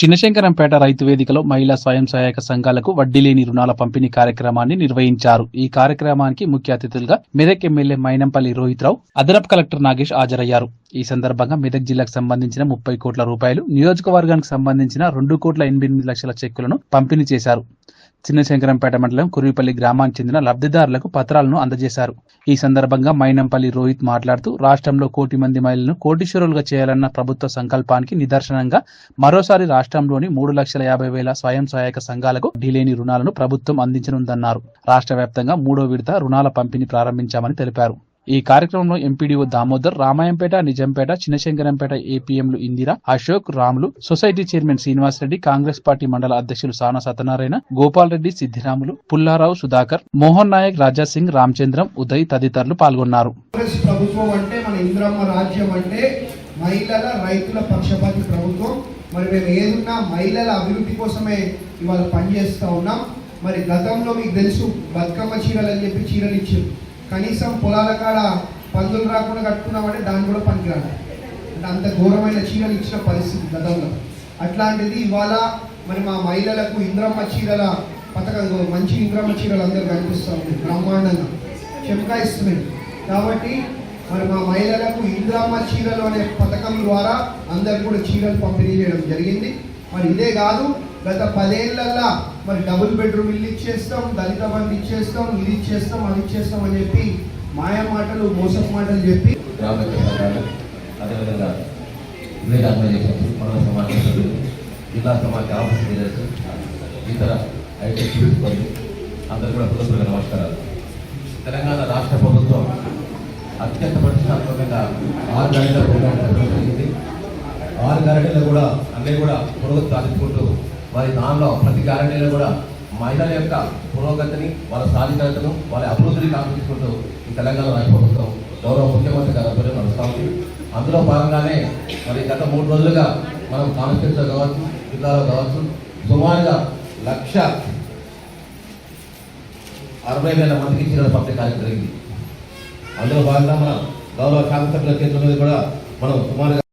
చిన్నశంకరంపేట రైతు వేదికలో మహిళా స్వయం సహాయక సంఘాలకు వడ్డీ లేని రుణాల పంపిణీ కార్యక్రమాన్ని నిర్వహించారు. ఈ కార్యక్రమానికి ముఖ్య అతిథులుగా మెదక్ ఎమ్మెల్యే మైనంపల్లి రోహిత్ రావు అదనపు కలెక్టర్ నాగేష్ హాజరయ్యారు. ఈ సందర్భంగా మెదక్ జిల్లాకు సంబంధించిన ముప్పై కోట్ల రూపాయలు నియోజకవర్గానికి సంబంధించిన రెండు కోట్ల ఎనిమిది లక్షల చెక్కులను పంపిణీ చేశారు. చిన్నశంకరంపేట మండలం కురివిపల్లి గ్రామానికి చెందిన లబ్ధిదారులకు పత్రాలను అందజేశారు. ఈ సందర్భంగా మైనంపల్లి రోహిత్ మాట్లాడుతూ రాష్ట్రంలో కోటి మంది మహిళలను కోటీశ్వరులుగా చేయాలన్న ప్రభుత్వ సంకల్పానికి నిదర్శనంగా మరోసారి రాష్ట్రంలోని మూడు లక్షల యాభై వేల స్వయం సహాయక సంఘాలకు ఢిలేని రుణాలను ప్రభుత్వం అందించనుందన్నారు. రాష్ట్ర వ్యాప్తంగా మూడో విడత రుణాల పంపిణీ ప్రారంభించామని తెలిపారు. ఈ కార్యక్రమంలో MPDO Damodar Ramayampet Nizampet Chinnashankarampet ఏపీఎంలు Indira Ashok Ramulu society chairman Srinivasa Reddy Congress party మండల అధ్యక్షులు సానా సత్యనారాయణ గోపాల్ రెడ్డి సిద్ధిరాములు పుల్లారావు సుధాకర్ మోహన్ నాయక్ రాజాసింగ్ రామచంద్రం ఉదయ్ తదితరులు పాల్గొన్నారు. ప్రభుత్వం అంటే మన ఇంద్రమ్మ రాజ్యం అంటే మహిళల రైతుల పక్షపాతి ప్రభుత్వం. మరి మేము ఏదున్నా మహిళల అభివృద్ధి కోసమే ఇవాళ పనిచేస్తూ ఉన్నాం. మరి గతంలో మీకు తెలుసు బతుకమ్మ చీరలు అని చెప్పి చీరలు ఇచ్చారు. కనీసం పొలాల కాడ పందులు రాకుండా కట్టుకున్నామంటే దాన్ని కూడా పనికిరాదు. అంటే అంత ఘోరమైన చీరలు ఇచ్చిన పరిస్థితి గతంలో. అట్లాంటిది ఇవాళ మరి మా మహిళలకు ఇంద్రమ్మ చీరల పథకం మంచి ఇంద్రమ్మ చీరలు అందరూ కనిపిస్తూ ఉంది బ్రహ్మాండంగా. చెమకాయిస్తున్నాయి కాబట్టి మరి మా మహిళలకు ఇంద్రమ్మ చీరలు అనే పథకం ద్వారా అందరు కూడా చీరలు పంపిణీ చేయడం జరిగింది. మరి ఇదే కాదు గత పదేళ్ళలో మరి డబుల్ బెడ్రూమ్ ఇల్లు ఇచ్చేస్తాం దళిత బంధు ఇచ్చేస్తాం ఇది ఇచ్చేస్తాం అది ఇచ్చేస్తాం అని చెప్పి మాయ మాటలు మోసం మాటలు చెప్పి గ్రామ సంఘాలు అదేవిధంగా వివేకాత్మ చేసినప్పుడు మన సమాజ సభ్యులు జిల్లా సమాజ ఆఫీస్ లీడర్స్ ఇతర ఐటీ సిబ్బంది అందరూ కూడా హృదయపూర్వక నమస్కారాలు. తెలంగాణ రాష్ట్ర ప్రభుత్వం అత్యంత ప్రతిష్టాత్మకంగా ఆరు గంటల ప్రోగ్రాం ఆరు గ్యారెంటీలు కూడా అన్నీ కూడా పురోగతి సాధించుకుంటూ మరి దానిలో ప్రతి గ్యారంటీలో కూడా మహిళల యొక్క పురోగతిని వాళ్ళ సాధికారతను వాళ్ళ అభివృద్ధిని కాపాడుకుంటూ ఈ తెలంగాణ రాష్ట్ర ప్రభుత్వం గౌరవ ముఖ్యమంత్రి గారి ఆధ్వర్యంలో నడుస్తూ ఉంది. అందులో భాగంగానే మరి గత మూడు రోజులుగా మనం కాన్స్టిట్యూన్సీలో కావచ్చు జిల్లాలో కావచ్చు సుమారుగా లక్ష అరవై వేల మందికి చీరల పంపిణీ కార్యక్రమం జరిగింది. అందులో భాగంగా మన గౌరవ శాసనసభ్యుల కేంద్రం మీద కూడా మనం సుమారుగా